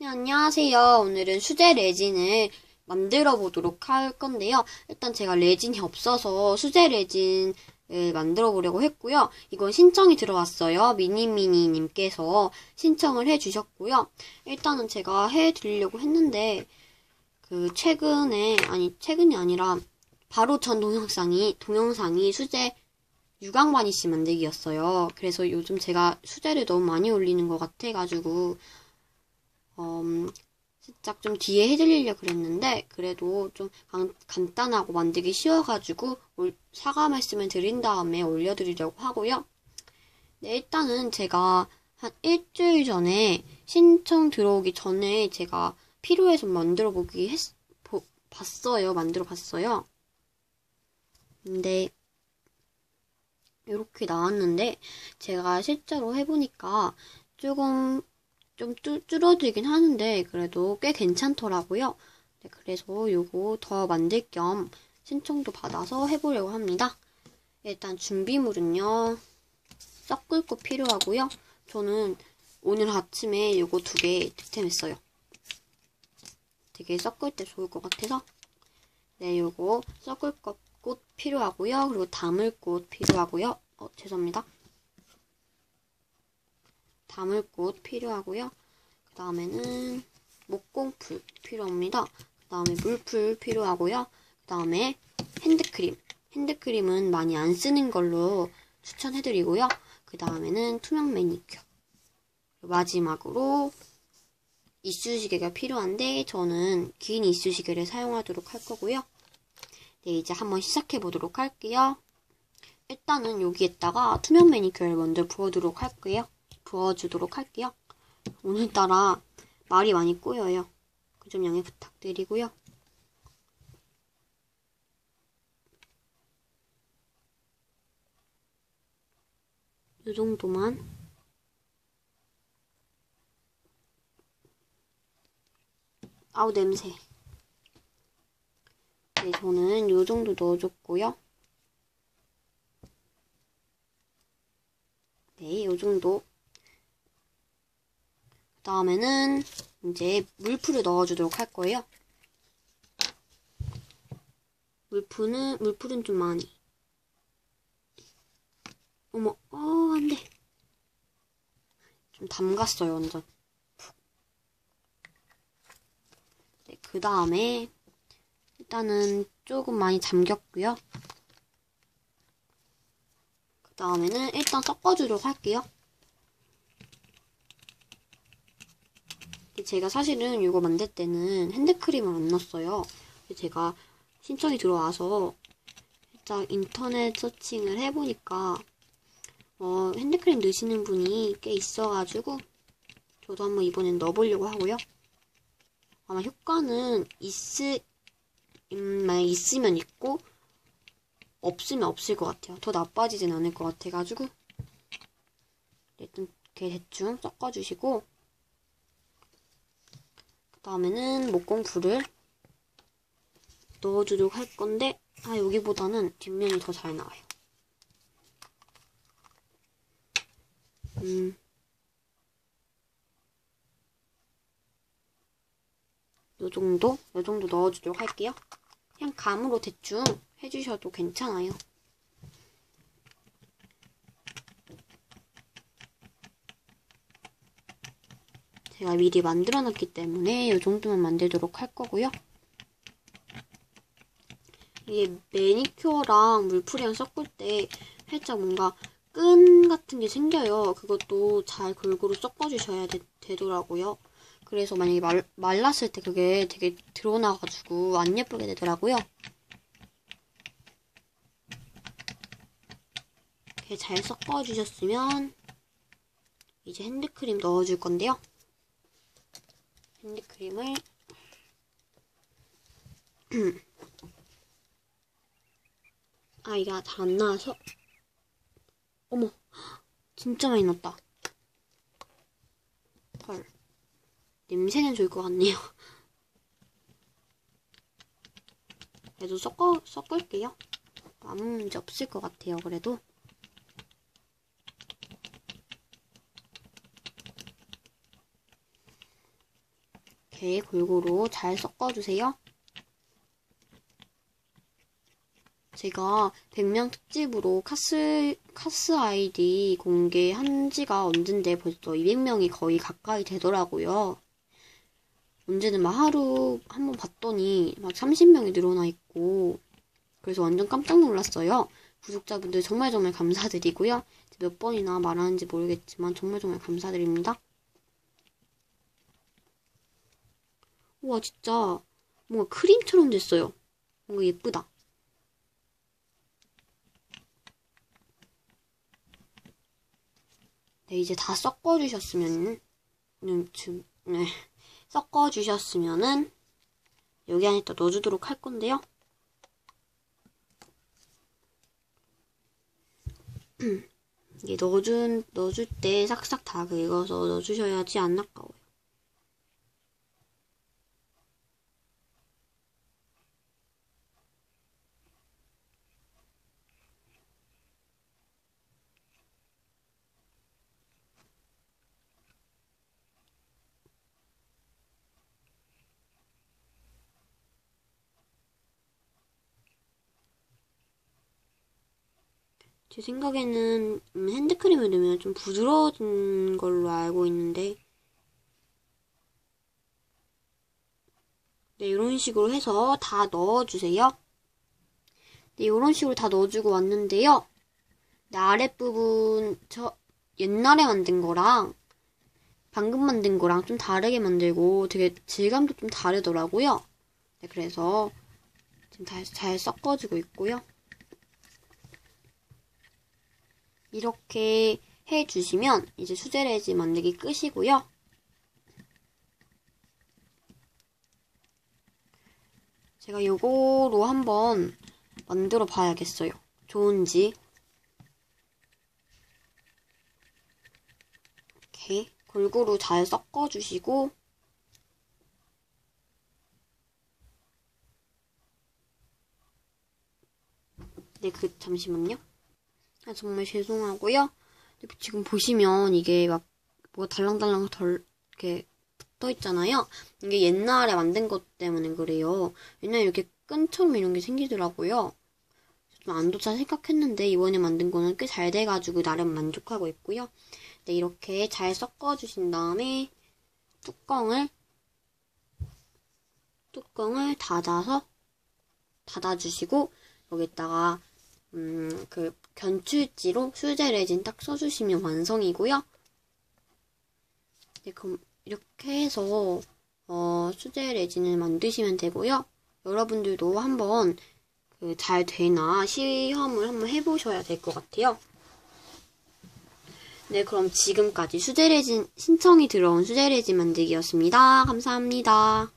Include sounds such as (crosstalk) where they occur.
네, 안녕하세요. 오늘은 수제 레진을 만들어 보도록 할 건데요. 일단 제가 레진이 없어서 수제 레진을 만들어 보려고 했고요. 이건 신청이 들어왔어요. 미니미니님께서 신청을 해 주셨고요. 일단은 제가 해 드리려고 했는데, 그, 최근에, 아니, 최근이 아니라, 바로 전 동영상이, 동영상이 수제 유광 바니쉬 만들기였어요. 그래서 요즘 제가 수제를 너무 많이 올리는 것 같아가지고, 음, 살짝 좀 뒤에 해드리려 그랬는데 그래도 좀 간, 간단하고 만들기 쉬워가지고 올, 사과 말씀을 드린 다음에 올려드리려고 하고요. 네, 일단은 제가 한 일주일 전에 신청 들어오기 전에 제가 필요해서 만들어 보기 했, 보, 봤어요. 만들어 봤어요. 근데 이렇게 나왔는데 제가 실제로 해보니까 조금 좀 뚜, 줄어들긴 하는데 그래도 꽤 괜찮더라고요. 네, 그래서 요거 더 만들 겸 신청도 받아서 해보려고 합니다. 일단 준비물은요. 섞을 거 필요하고요. 저는 오늘 아침에 요거 두 개 득템했어요. 되게 섞을 때 좋을 것 같아서 네, 요거 섞을 거꽃 필요하고요. 그리고 담을 꽃 필요하고요. 어, 죄송합니다. 담을 꽃 필요하고요. 그 다음에는 목공풀 필요합니다. 그 다음에 물풀 필요하고요. 그 다음에 핸드크림. 핸드크림은 많이 안 쓰는 걸로 추천해드리고요. 그 다음에는 투명 매니큐어. 마지막으로 이쑤시개가 필요한데 저는 긴 이쑤시개를 사용하도록 할 거고요. 네, 이제 한번 시작해 보도록 할게요. 일단은 여기에다가 투명 매니큐어를 먼저 부어두도록 할게요. 부어주도록 할게요. 오늘따라 말이 많이 꼬여요. 그점 양해 부탁드리고요. 이 정도만 아우 냄새 네 저는 이 정도 넣어줬고요 네, 이 정도 그 다음에는 이제 물풀을 넣어주도록 할 거예요. 물풀은, 물풀은 좀 많이. 어머, 어, 안 돼. 좀 담갔어요, 완전. 네, 그 다음에, 일단은 조금 많이 잠겼고요. 그 다음에는 일단 섞어주도록 할게요. 제가 사실은 이거 만들 때는 핸드크림을 안 넣었어요. 제가 신청이 들어와서 살짝 인터넷 서칭을 해보니까 어, 핸드크림 넣으시는 분이 꽤 있어가지고 저도 한번 이번엔 넣어보려고 하고요. 아마 효과는 있으, 음, 있으면 있고 없으면 없을 것 같아요. 더 나빠지진 않을 것 같아가지고 일단 이렇게 대충 섞어주시고 그 다음에는 목공풀을 넣어주도록 할 건데 아 여기보다는 뒷면이 더 잘 나와요. 음. 요 정도? 요 정도 넣어주도록 할게요. 그냥 감으로 대충 해주셔도 괜찮아요. 제가 미리 만들어 놨기 때문에 이 정도만 만들도록 할 거고요. 이게 매니큐어랑 물풀이랑 섞을 때 살짝 뭔가 끈 같은 게 생겨요. 그것도 잘 골고루 섞어주셔야 되, 더라고요 그래서 만약에 말, 말랐을 때 그게 되게 드러나가지고 안 예쁘게 되더라고요. 이렇게 잘 섞어주셨으면 이제 핸드크림 넣어줄 건데요. 핸드크림을 (clears throat) 아 이게 잘안 나와서? 어머 진짜 많이 넣었다. 헐 냄새는 좋을 것 같네요. (laughs) 그래도 섞어, 섞을게요. 아무 문제 없을 것 같아요 그래도 이렇게 골고루 잘 섞어주세요. 제가 100명 특집으로 카스, 카스 아이디 공개한 지가 언젠데 벌써 200명이 거의 가까이 되더라고요. 언제는 막 하루 한 번 봤더니 막 30명이 늘어나 있고, 그래서 완전 깜짝 놀랐어요. 구독자분들 정말 정말 감사드리고요. 몇 번이나 말하는지 모르겠지만 정말 정말 감사드립니다. 우와, 진짜 뭔가 크림처럼 됐어요. 뭔가 예쁘다. 네, 이제 다 섞어주셨으면, 음, 네, 섞어주셨으면은, 여기 안에 다 넣어주도록 할 건데요. (clears throat) 이게 넣어준, 넣어줄 때 싹싹 다 긁어서 넣어주셔야지 안 아까워요. 제 생각에는 음, 핸드크림을 넣으면 좀 부드러워진 걸로 알고 있는데 네, 이런 식으로 해서 다 넣어주세요. 네, 이런 식으로 다 넣어주고 왔는데요. 네, 아랫부분 저 옛날에 만든 거랑 방금 만든 거랑 좀 다르게 만들고 되게 질감도 좀 다르더라고요. 네, 그래서 지금 다 잘 섞어주고 있고요. 이렇게 해주시면 이제 수제 레진 만들기 끝이고요. 제가 요거로 한번 만들어 봐야겠어요. 좋은지. 이렇게 골고루 잘 섞어주시고 네, 그, 잠시만요. 아, 정말 죄송하고요. 지금 보시면 이게 막 뭐가 달랑달랑 덜 이렇게 붙어 있잖아요. 이게 옛날에 만든 것 때문에 그래요. 옛날에 이렇게 끈처럼 이런 게 생기더라고요. 좀안 좋다 생각했는데 이번에 만든 거는 꽤 잘 돼가지고 나름 만족하고 있고요. 네, 이렇게 잘 섞어주신 다음에 뚜껑을 뚜껑을 닫아서 닫아주시고 여기다가 음, 그 견출지로 수제 레진 딱 써주시면 완성이고요. 네, 그럼 이렇게 해서 어, 수제 레진을 만드시면 되고요. 여러분들도 한번 그 잘 되나 시험을 한번 해보셔야 될 것 같아요. 네, 그럼 지금까지 수제 레진 신청이 들어온 수제 레진 만들기였습니다. 감사합니다.